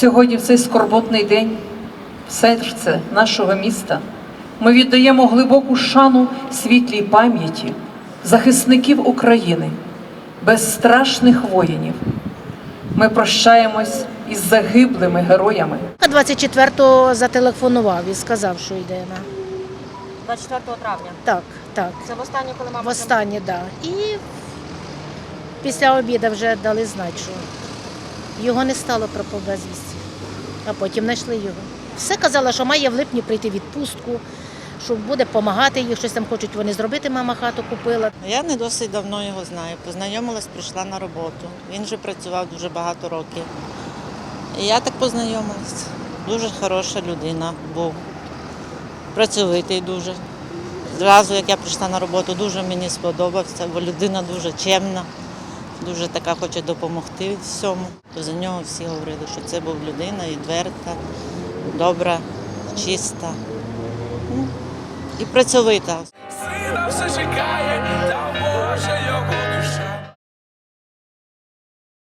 Сьогодні, в цей скорботний день, в серце нашого міста, ми віддаємо глибоку шану світлій пам'яті захисників України, безстрашних воїнів. Ми прощаємось із загиблими героями. 24-го зателефонував і сказав, що йде на 24 травня. так, так. Це востаннє, коли мама Востаннє, так. Да. І після обіду вже дали знати, що його не стало пропав безвісті. А потім знайшли його. Все казала, що має в липні прийти відпустку, що буде допомагати їй, щось там хочуть вони зробити. Мама хату купила. Я не досить давно його знаю. Познайомилась, прийшла на роботу. Він вже працював дуже багато років. І я так познайомилась. Дуже хороша людина був. Працьовитий дуже. Зразу, як я прийшла на роботу, дуже мені сподобався, бо людина дуже чемна, дуже така хоче допомогти всьому. То за нього всі говорили, що це був людина відверта, добра, чиста ну, і працьовита. Сина все чекає,